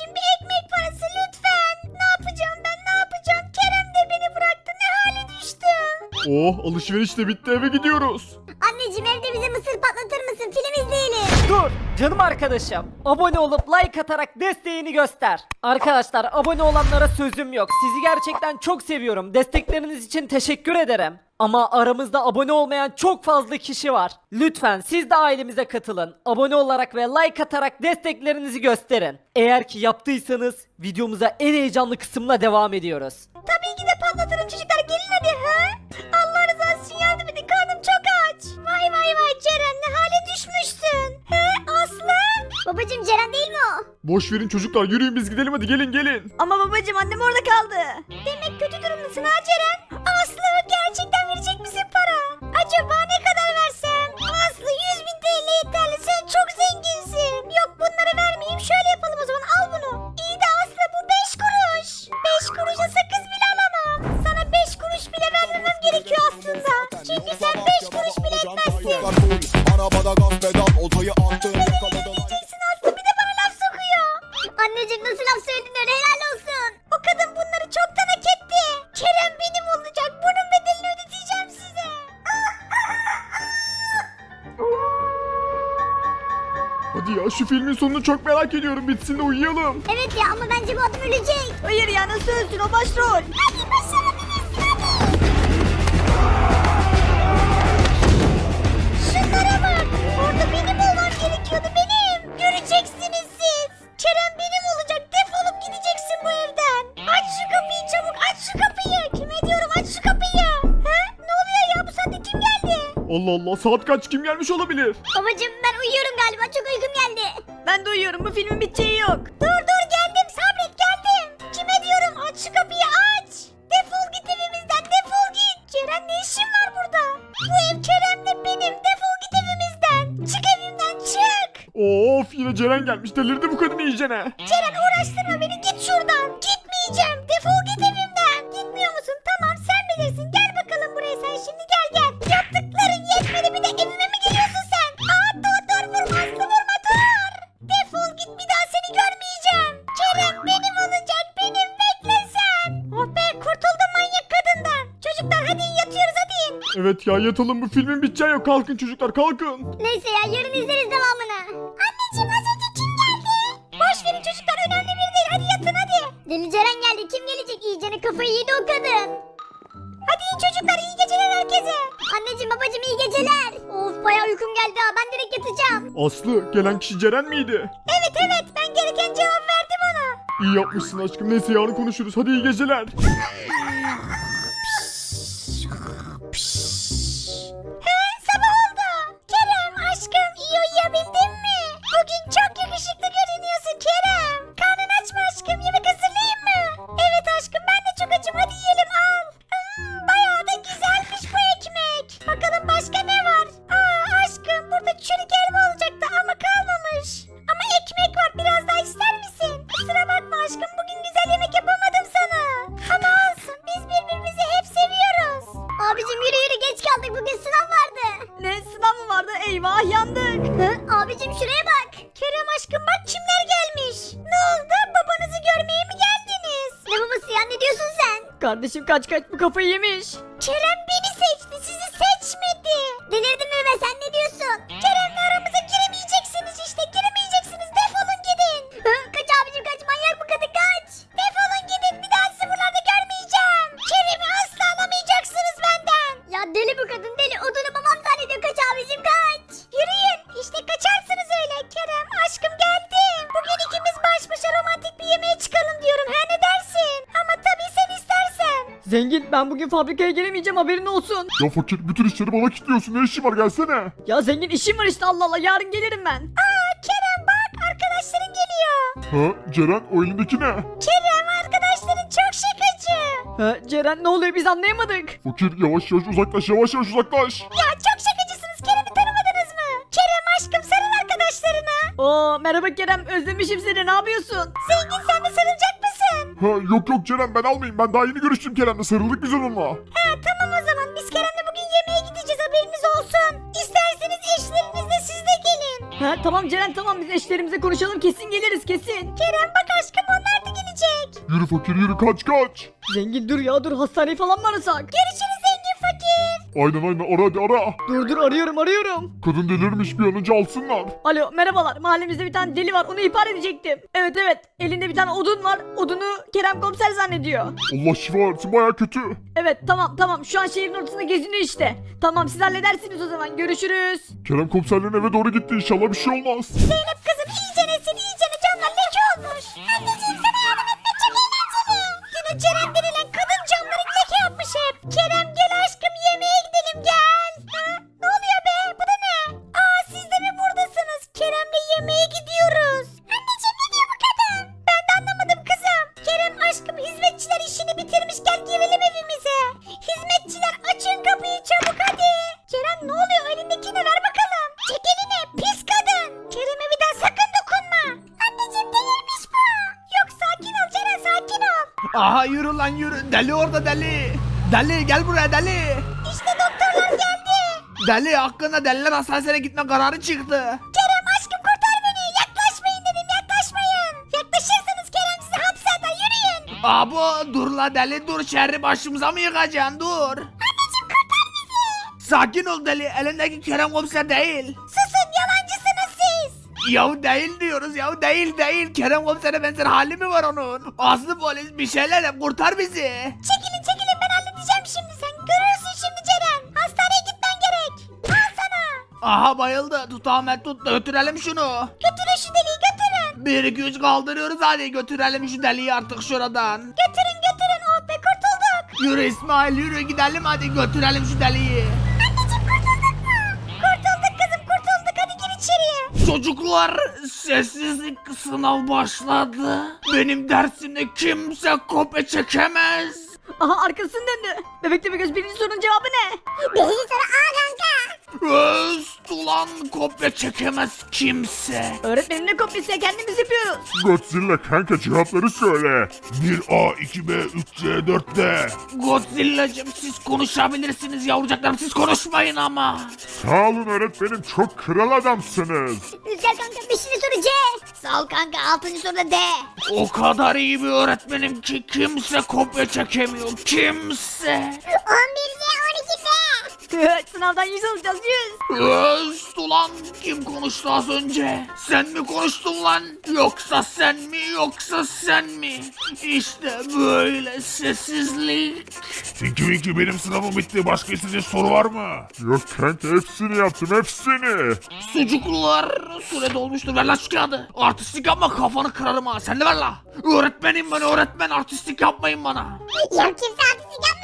abicim bir ekmek parası lütfen. Ne yapacağım ben ne yapacağım? Kerem de beni bıraktı ne hale düştüm. Oh alışveriş de bitti eve gidiyoruz. Canım arkadaşım. Abone olup like atarak desteğini göster. Arkadaşlar abone olanlara sözüm yok. Sizi gerçekten çok seviyorum. Destekleriniz için teşekkür ederim. Ama aramızda abone olmayan çok fazla kişi var. Lütfen siz de ailemize katılın. Abone olarak ve like atarak desteklerinizi gösterin. Eğer ki yaptıysanız videomuza en heyecanlı kısımla devam ediyoruz. Tabii ki de patlatırım çocuklar gelin hadi ha. Allah rızası Boş verin çocuklar yürüyün biz gidelim hadi gelin gelin. Ama babacım annem orada kaldı. Demek kötü durumdasın ha Ceren. Anneciğim nasıl laf söyledin öyle helal olsun. O kadın bunları çoktan hak etti. Kerem benim olacak. Bunun bedelini ödeteceğim size. Hadi ya şu filmin sonunu çok merak ediyorum bitsin de uyuyalım. Evet ya ama bence bu adam ölecek. Hayır ya nasıl ölsün o başrol. Allah Allah saat kaç kim gelmiş olabilir? Babacım ben uyuyorum galiba çok uykum geldi. Ben de uyuyorum bu filmin biteceği yok. Dur dur geldim sabret geldim. Kime diyorum aç şu kapıyı aç. Defol git evimizden defol git. Ceren ne işin var burada? Bu ev Kerem'le benim defol git evimizden. Çık evimden çık. Of yine Ceren gelmiş delirdi bu kadın iyicene. Ceren uğraştırma beni Evet ya yatalım bu filmin biteceği yok kalkın çocuklar kalkın. Neyse ya yarın izleriz devamını. Anneciğim az önce kim geldi? Boş verin çocuklar önemli biri değil hadi yatın hadi. Deli Ceren geldi kim gelecek iyicene kafayı yedi o kadın. Hadi iyi çocuklar iyi geceler herkese. Anneciğim babacığım iyi geceler. Of bayağı uykum geldi ha ben direkt yatacağım. Aslı gelen kişi Ceren miydi? Evet evet ben gereken cevap verdim ona. İyi yapmışsın aşkım neyse yarın konuşuruz hadi iyi geceler. Kardeşim kaç kaç bu kafayı yemiş. Kerem beni seçti sizi seçmedi. Delirdin mi be sen ne ben bugün fabrikaya gelemeyeceğim haberin olsun. Ya fakir bütün işleri bana kilitliyorsun ne işin var gelsene. Ya zengin işim var işte Allah Allah yarın gelirim ben. Aa Kerem bak arkadaşların geliyor. Ha Ceren o elindeki ne? Kerem arkadaşların çok şakacı. Ha, Ceren ne oluyor biz anlayamadık. Fakir yavaş yavaş uzaklaş yavaş yavaş uzaklaş. Ya çok şakacısınız Kerem'i tanımadınız mı? Kerem aşkım sarıl arkadaşlarına. Oo merhaba Kerem özlemişim seni ne yapıyorsun? Zengin sen de sarılacak? Ha yok yok Ceren ben almayayım ben daha yeni görüştüm Kerem'le sarıldık biz onunla. Ha tamam o zaman biz Kerem'le bugün yemeğe gideceğiz haberiniz olsun. İsterseniz eşlerinizle siz de gelin. Ha tamam Ceren tamam biz eşlerimize konuşalım kesin geliriz kesin. Kerem bak aşkım Yürü fakir yürü kaç kaç. Zengin dur ya dur hastaneyi falan mı arasak? Görüşürüz. Aynen aynen ara hadi ara. Dur dur arıyorum arıyorum. Kadın delirmiş bir an önce alsınlar. Alo merhabalar mahallemizde bir tane deli var onu ihbar edecektim. Evet evet elinde bir tane odun var odunu Kerem komiser zannediyor. Allah şifa versin baya kötü. Evet tamam tamam şu an şehrin ortasında geziniyor işte. Tamam siz halledersiniz o zaman görüşürüz. Kerem komiserlerin eve doğru gitti inşallah bir şey olmaz. Zeynep kızım iyice nesin iyice ne camlar leke olmuş. Anneciğim sana yardım etmek çok eğlenceli. Yine Ceren denilen kadın camları leke yapmış hep. Kerem gel. Ha? Ne oluyor be bu da ne? Aa siz de mi buradasınız? Kerem'le yemeğe gidiyoruz. Anneciğim ne diyor bu kadın? Ben de anlamadım kızım. Kerem aşkım hizmetçiler işini bitirmiş gel girelim evimize. Hizmetçiler açın kapıyı çabuk hadi. Kerem ne oluyor elindekini ver bakalım. Çek elini pis kadın. Kerem'e bir daha sakın dokunma. Anneciğim delirmiş bu. Yok sakin ol Ceren sakin ol. Aha yürü lan yürü. Deli orada deli. Deli gel buraya deli. Deli hakkında deliler hastanesine gitme kararı çıktı. Kerem aşkım kurtar beni. Yaklaşmayın dedim yaklaşmayın. Yaklaşırsanız Kerem sizi hapse atar yürüyün. Abo dur la deli dur şerri başımıza mı yıkacaksın dur. Anneciğim kurtar bizi. Sakin ol deli elindeki Kerem komiser değil. Susun yalancısınız siz. Yahu değil diyoruz yahu değil değil. Kerem komisere benzer hali mi var onun? Aslı polis bir şeyler yap kurtar bizi. Çekilin Aha bayıldı tut Ahmet tut götürelim şunu. Götürün şu deliği götürün. 1 2 3 kaldırıyoruz hadi götürelim şu deliği artık şuradan. Götürün götürün oh be kurtulduk. Yürü İsmail yürü gidelim hadi götürelim şu deliği. Anneciğim kurtulduk mu? Kurtulduk kızım kurtulduk hadi gir içeriye. Çocuklar sessizlik sınav başladı. Benim dersimde kimse kopya çekemez. Aha arkasını döndü. Bebek tepe göz birinci sorunun cevabı ne? Birinci soru A kanka. Öz ulan kopya çekemez kimse. Öğretmenin ne kopyası ya kendimiz yapıyoruz. Godzilla kanka cevapları söyle. 1A, 2B, 3C, 4D. Godzilla'cım siz konuşabilirsiniz yavrucaklarım siz konuşmayın ama. Sağ olun öğretmenim çok kral adamsınız. Rüzgar kanka beşinci soru C. Sağ ol kanka altıncı soruda D. O kadar iyi bir öğretmenim ki kimse kopya çekemiyor kimse. 11 C 12 D. Sınavdan yüz alacağız yüz. Öz ulan kim konuştu az önce? Sen mi konuştun lan? Yoksa sen mi yoksa sen mi? İşte böyle sessizlik. Tinky Winky benim sınavım bitti. Başka istediğin soru var mı? Yok kanka hepsini yaptım hepsini. Sucuklar süre dolmuştur ver lan şu kağıdı. Artistlik yapma kafanı kırarım ha sen de ver la. Öğretmenim ben öğretmen artistlik yapmayın bana. Ya kimse artistik yapmıyor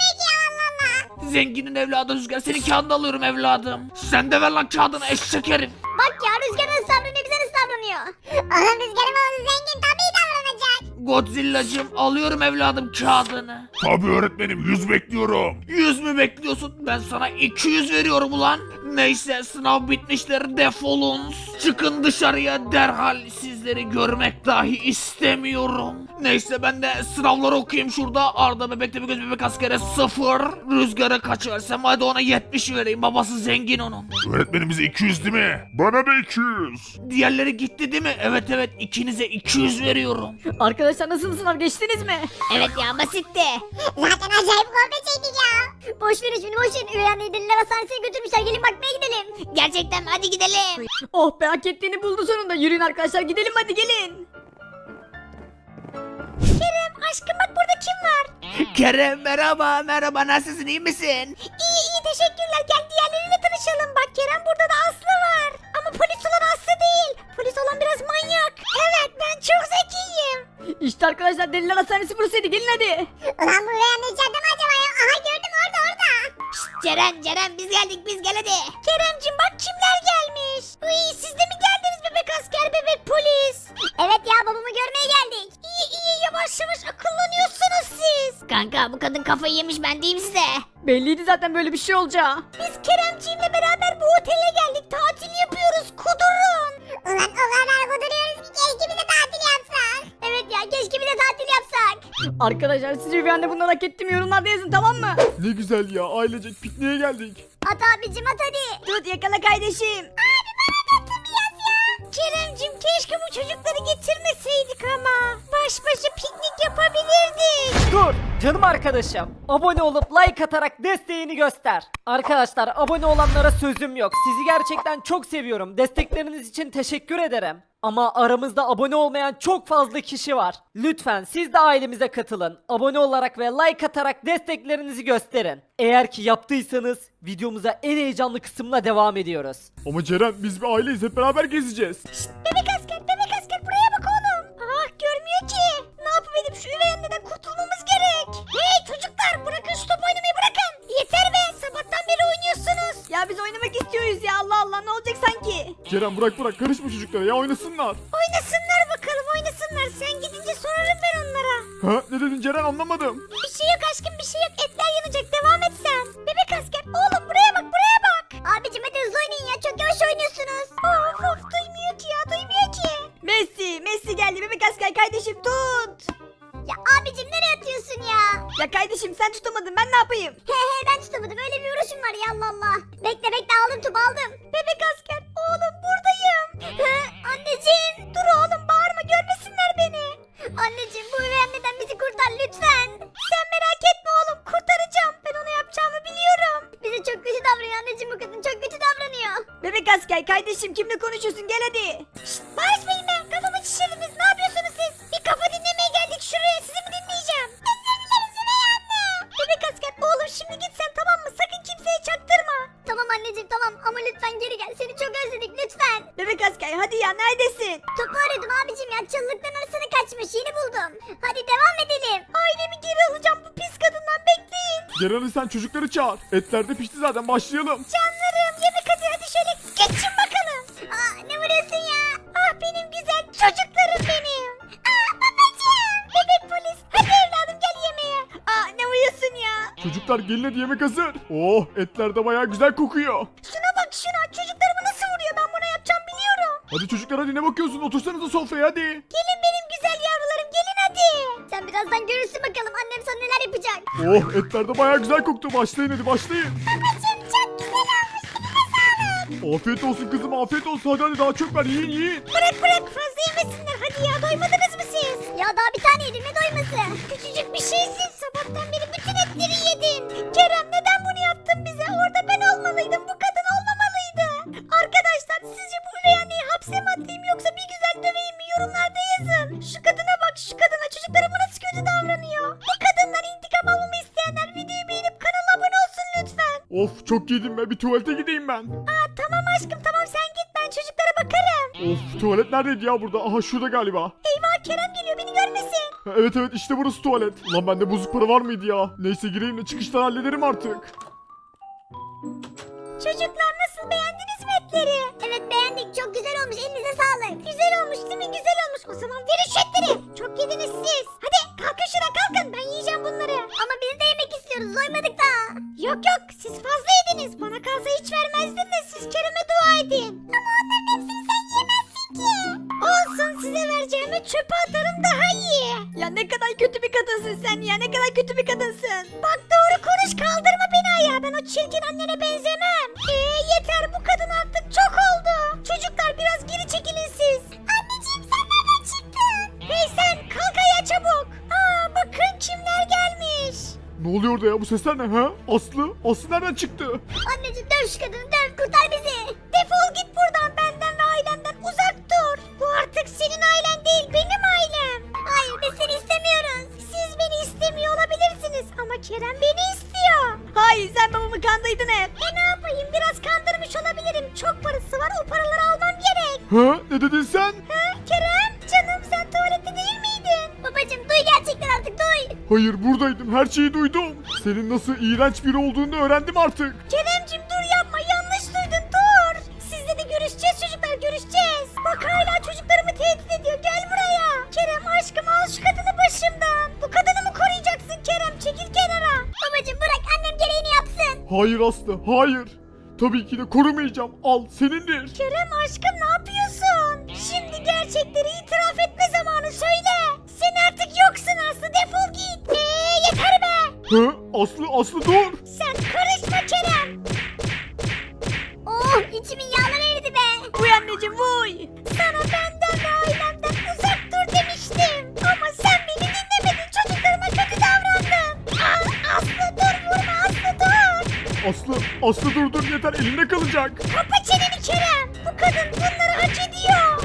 Zenginin evladı Rüzgar senin kağıdını alıyorum evladım. Sen de ver lan kağıdını eşek herif. Bak ya Rüzgar nasıl davranıyor bize nasıl davranıyor. Oğlum Rüzgar'ın oğlu zengin tabii davranacak. Godzilla'cım alıyorum evladım kağıdını. Tabii öğretmenim yüz bekliyorum. 100 mü bekliyorsun? Ben sana 200 veriyorum ulan. Neyse sınav bitmiştir defolun. Çıkın dışarıya derhal sizleri görmek dahi istemiyorum. Neyse ben de sınavları okuyayım şurada. Arda bebekte bir göz bebek askere 0. Rüzgara kaç versem hadi ona 70 vereyim. Babası zengin onun. Öğretmenim bize 200 değil mi? Bana da 200. Diğerleri gitti değil mi? Evet evet ikinize 200 veriyorum. Arkadaşlar nasıl sınav geçtiniz mi? Evet ya basitti. Zaten acayip kopya çektik ya. Boş verin şimdi boş verin. Üvey anneyi deliler hastanesine götürmüşler. Gelin bakmaya gidelim. Gerçekten mi? Hadi gidelim. Oh be hak ettiğini buldu sonunda. Yürüyün arkadaşlar gidelim hadi gelin. Kerem aşkım bak burada kim var? Kerem merhaba merhaba nasılsın iyi misin? İyi iyi teşekkürler. Gel diğerleriyle tanışalım. Bak Kerem burada da Aslı var. Ama polis olan Aslı değil. Polis olan biraz manyak. Evet ben çok zekiyim. İşte arkadaşlar deliler hastanesi burasıydı gelin hadi. Ulan bu üvey anne içeride mi acaba ya? Aha gördüm orada orada. Şşt Ceren Ceren biz geldik biz gel hadi. Keremcim bak kimler gelmiş. Uy siz de mi geldiniz bebek asker bebek polis? Evet ya babamı görmeye geldik. İyi iyi yavaş yavaş akıllanıyorsunuz siz. Kanka bu kadın kafayı yemiş ben diyeyim size. Belliydi zaten böyle bir şey olacağı. Biz Keremciğimle Arkadaşlar sizce üvey anne bunları hak etti mi yorumlarda yazın tamam mı? Ne güzel ya ailecek pikniğe geldik. At abicim at hadi. Tut yakala kardeşim. Abi bana da atılmayacağız ya. Keremcim keşke bu çocukları getirmeseydik ama. Baş başa piknik yapabilirdik. Canım arkadaşım, abone olup like atarak desteğini göster. Arkadaşlar abone olanlara sözüm yok. Sizi gerçekten çok seviyorum. Destekleriniz için teşekkür ederim. Ama aramızda abone olmayan çok fazla kişi var. Lütfen siz de ailemize katılın. Abone olarak ve like atarak desteklerinizi gösterin. Eğer ki yaptıysanız videomuza en heyecanlı kısımla devam ediyoruz. Ama Ceren biz bir aileyiz hep beraber gezeceğiz. Bebek asker, bebek asker buraya bak oğlum. Ah görmüyor ki. Ne yapıp edip şu üvey anneden kurtulmamız gerek. Hey çocuklar bırakın şu top oynamayı bırakın. Yeter be sabahtan beri oynuyorsunuz. Ya biz oynamak istiyoruz ya Allah Allah ne olacak sanki? Ceren bırak bırak karışma çocuklara ya oynasınlar. Oynasınlar bakalım oynasınlar. Sen gidince sorarım ben onlara. Ha ne dedin Ceren anlamadım. Bir şey yok aşkım bir şey yok. Etler yanacak devam et sen. Bebek asker oğlum buraya bak buraya bak. Abicim hadi hızlı oynayın ya çok yavaş oynuyorsunuz. Of of duymuyor ki ya duymuyor ki. Messi Messi geldi bebek asker kardeşim tut. Ya? Kardeşim sen tutamadın ben ne yapayım? He he ben tutamadım öyle bir uğraşım var ya Allah Allah. Bekle bekle aldım topu aldım. Bebek asker oğlum buradayım. He, anneciğim dur oğlum bağırma görmesinler beni. Anneciğim bu üvey anneden bizi kurtar lütfen. Sen merak etme oğlum kurtaracağım. Ben onu yapacağımı biliyorum. Bize çok kötü davranıyor anneciğim bu kadın çok kötü davranıyor. Bebek asker kardeşim kimle konuşuyorsun gel hadi. Barışmayın be kafamı şişirdiniz ne ya çalılıktan arasına kaçmış yeni buldum. Hadi devam edelim. Ailemi geri alacağım bu pis kadından bekleyin. Hadi sen çocukları çağır. Etler de pişti zaten başlayalım. Canlarım yemek hadi hadi şöyle geçin bakalım. Aa ne vuruyorsun ya? Ah benim güzel çocuklarım benim. Aa babacığım. Bebek polis hadi evladım gel yemeğe. Aa ne uyuyorsun ya? Çocuklar gelin hadi yemek hazır. Oh etler de bayağı güzel kokuyor. Hadi çocuklar hadi ne bakıyorsun otursanıza sofraya hadi. Gelin benim güzel yavrularım gelin hadi. Sen birazdan görürsün bakalım annem sana neler yapacak. Oh etler de bayağı güzel koktu başlayın hadi başlayın. Babacığım çok güzel olmuş eline sağlık. Afiyet olsun kızım afiyet olsun hadi hadi daha çok ver yiyin yiyin. Bırak bırak fazla yemesinler hadi ya doymadınız mı siz? Ya daha bir tane yedim ne doyması? Küçücük bir şeysin sabahtan beri bütün etleri yedin. Kerem çok yedim be bir tuvalete gideyim ben. Aa tamam aşkım tamam sen git ben çocuklara bakarım. Of tuvalet neredeydi ya burada? Aha şurada galiba. Eyvah Kerem geliyor beni görmesin. Evet evet işte burası tuvalet. Ulan bende bozuk para var mıydı ya? Neyse gireyim de çıkıştan hallederim artık. Çocuklar nasıl beğendiniz mi etleri? Evet beğendik çok güzel olmuş elinize sağlık. Güzel olmuş değil mi güzel olmuş o zaman verin şu etleri. Çok yediniz siz. Bu sesler ne ha? Aslı? Aslı nereden çıktı? Anneciğim döv şu kadını döv kurtar bizi. Defol git buradan benden ve ailemden uzak dur. Bu artık senin ailen değil benim ailem. Hayır biz seni istemiyoruz. Siz beni istemiyor olabilirsiniz ama Kerem beni istiyor. Hayır sen babamı kandıydın hep. E ne yapayım biraz kandırmış olabilirim. Çok parası var o paraları almam gerek. Ha? Ne dedin sen? Ha Kerem canım sen tuvalette değil miydin? Babacım duy gerçekten artık duy. Hayır buradaydım her şeyi duydum. Senin nasıl iğrenç biri olduğunu öğrendim artık. Keremcim dur yapma yanlış duydun dur. Sizle de görüşeceğiz çocuklar görüşeceğiz. Bak hala çocuklarımı tehdit ediyor gel buraya. Kerem aşkım al şu kadını başımdan. Bu kadını mı koruyacaksın Kerem çekil kenara. Babacım bırak annem gereğini yapsın. Hayır Aslı hayır. Tabii ki de korumayacağım. Al senindir. Kerem aşkım ne yapıyorsun? Şimdi gerçekleri itiraf etme zamanı söyle. Sen artık yoksun Aslı defol git. Eee yeter be. Ha? Aslı Aslı dur. Sen karışma Kerem. Oh içimin yağları eridi be. Uy anneciğim uy. Sana benden ve ailemden uzak dur demiştim. Ama sen beni dinlemedin çocuklarıma kötü davrandın. Aa, Aslı dur vurma Aslı dur. Aslı Aslı dur dur yeter elinde kalacak. Kapa çeneni Kerem. Bu kadın bunları hak ediyor.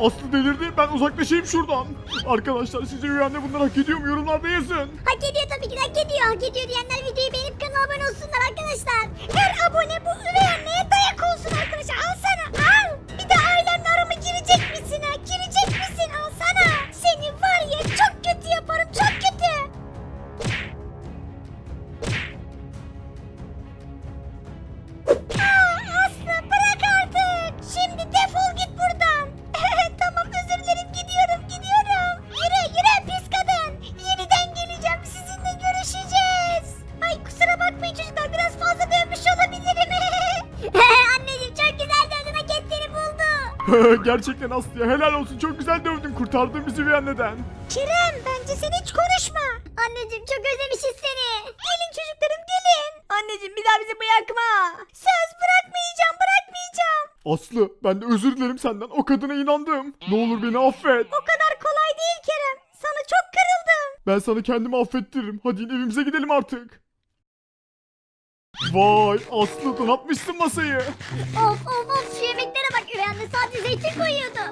Aslı delirdi ben uzaklaşayım şuradan. Arkadaşlar sizce Üvey bunları hak ediyor mu yorumlarda yazın. Hak ediyor tabii ki de hak ediyor. Hak ediyor diyenler videoyu beğenip kanala abone olsunlar arkadaşlar. Her abone bu Gerçekten Aslı ya helal olsun çok güzel dövdün kurtardın bizi Üvey anneden. Kerem bence sen hiç konuşma. Anneciğim çok özlemişiz seni. Gelin çocuklarım gelin. Anneciğim bir daha bizi bırakma. Söz bırakmayacağım bırakmayacağım. Aslı ben de özür dilerim senden o kadına inandım. Ne olur beni affet. O kadar kolay değil Kerem. Sana çok kırıldım. Ben sana kendimi affettiririm. Hadi evimize gidelim artık. Vay Aslı donatmışsın masayı. Of of of zeytin koyuyordu.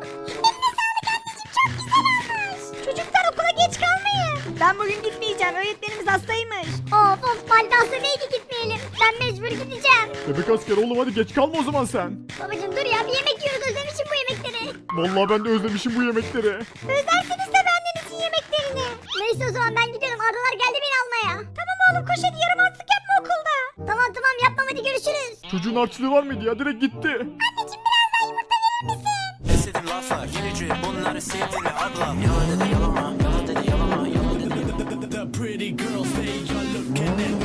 Eline sağlık anneciğim çok güzel olmuş. Çocuklar okula geç kalmayın. Ben bugün gitmeyeceğim. Öğretmenimiz hastaymış. Of of Baldansa neydi gitmeyelim. Ben mecbur gideceğim. Bebek asker oğlum hadi geç kalma o zaman sen. Babacım dur ya bir yemek yiyoruz özlemişim bu yemekleri. Vallahi ben de özlemişim bu yemekleri. Özlersiniz de annenizin yemeklerini. Neyse o zaman ben gidiyorum Ardalar geldi beni almaya. Tamam oğlum koş hadi yaramazlık yapma okulda. Tamam tamam yapmam hadi görüşürüz. Çocuğun harçlığı var mıydı ya direkt gitti. Anneciğim sevdiğini ablam Yalan dedi yalama yalan dedi yalama yalan dedi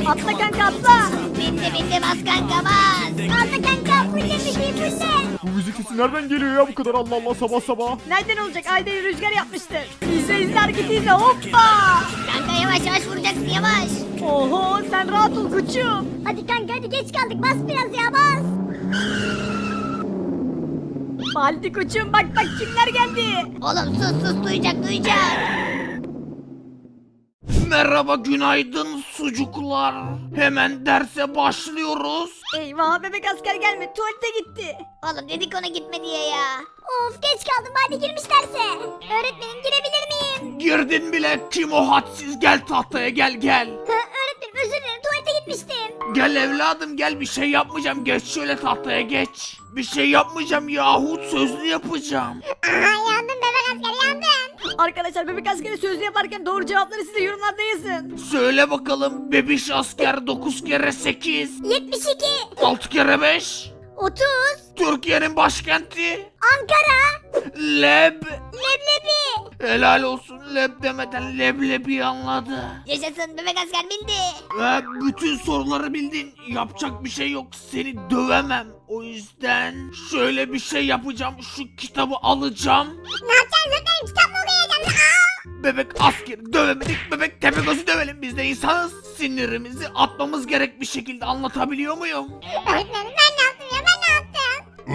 Atla kanka atla. Bindi bindi bas kanka bas. Aldı kanka fulle müziği fulle. Bu müzik sesi nereden geliyor ya bu kadar Allah Allah sabah sabah. Nereden olacak? Ayda rüzgar yapmıştır. İzle izle hareketi izle. Hoppa. Kanka yavaş yavaş vuracaksın yavaş. Oho sen rahat ol koçum. Hadi kanka hadi geç kaldık bas biraz ya bas. Baldi koçum bak bak kimler geldi. Oğlum sus sus duyacak duyacak. Merhaba günaydın sucuklar. Hemen derse başlıyoruz. Eyvah bebek asker gelme tuvalete gitti. Oğlum dedik ona gitme diye ya. Of geç kaldım hadi girmiş derse. Öğretmenim girebilir miyim? Girdin bile kim o hadsiz gel tahtaya gel gel. Hı, öğretmenim özür dilerim tuvalete gitmiştim. Gel evladım gel bir şey yapmayacağım geç şöyle tahtaya geç. Bir şey yapmayacağım yahu sözlü yapacağım. Aha yandım bebek. Arkadaşlar bebek askeri sözlü yaparken doğru cevapları size yorumlarda yazın. Söyle bakalım bebiş asker 9 kere 8 72. 6 kere 5 30. Türkiye'nin başkenti Ankara. Leb Leblebi. Helal olsun leb demeden leblebi anladı. Yaşasın bebek asker bildi. Ve bütün soruları bildin. Yapacak bir şey yok. Seni dövemem. O yüzden şöyle bir şey yapacağım. Şu kitabı alacağım. Ne yapacaksın öğretmenim kitap mı okuyacaksın? Aa! Bebek asker dövemedik. Bebek tepegözü dövelim. Biz de insanız. Sinirimizi atmamız gerek bir şekilde anlatabiliyor muyum? Öğretmenim ben ne yaptım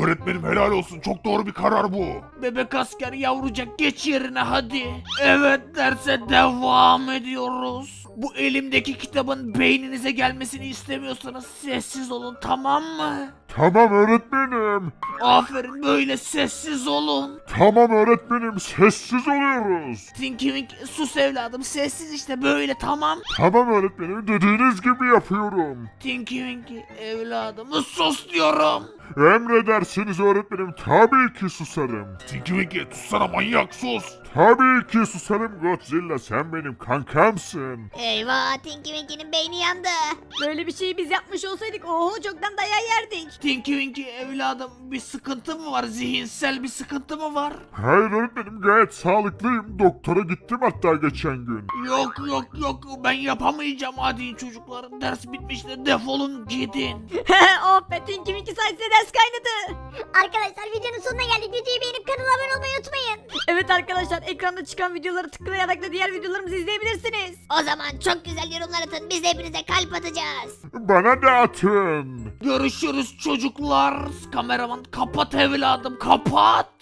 Öğretmenim helal olsun çok doğru bir karar bu. Bebek asker yavrucak geç yerine hadi. Evet derse devam ediyoruz. Bu elimdeki kitabın beyninize gelmesini istemiyorsanız sessiz olun tamam mı? Tamam öğretmenim. Aferin böyle sessiz olun. Tamam öğretmenim sessiz oluyoruz. Tinky Winky sus evladım sessiz işte böyle tamam. Tamam öğretmenim dediğiniz gibi yapıyorum. Tinky Winky evladım sus diyorum. Emredersiniz öğretmenim tabii ki susarım. Tinky Winky tutsana manyak sus. Tabii ki susarım Godzilla sen benim kankamsın. Eyvah Tinky Winky'nin beyni yandı. Böyle bir şeyi biz yapmış olsaydık oho çoktan dayağı yerdik. Tinky Winky evladım bir sıkıntı mı var zihinsel bir sıkıntı mı var? Hayır öğretmenim gayet sağlıklıyım. Doktora gittim hatta geçen gün. Yok yok yok ben yapamayacağım hadi çocuklar ders bitmiştir defolun gidin. oh be Tinky Winky sayesinde ders kaynadı. Arkadaşlar videonun sonuna geldik. Videoyu beğenip kanala abone olmayı unutmayın. Evet arkadaşlar ekranda çıkan videoları tıklayarak da diğer videolarımızı izleyebilirsiniz. O zaman çok güzel yorumlar atın. Biz de hepinize kalp atacağız. Bana da atın. Görüşürüz çocuklar. Kameraman kapat evladım kapat.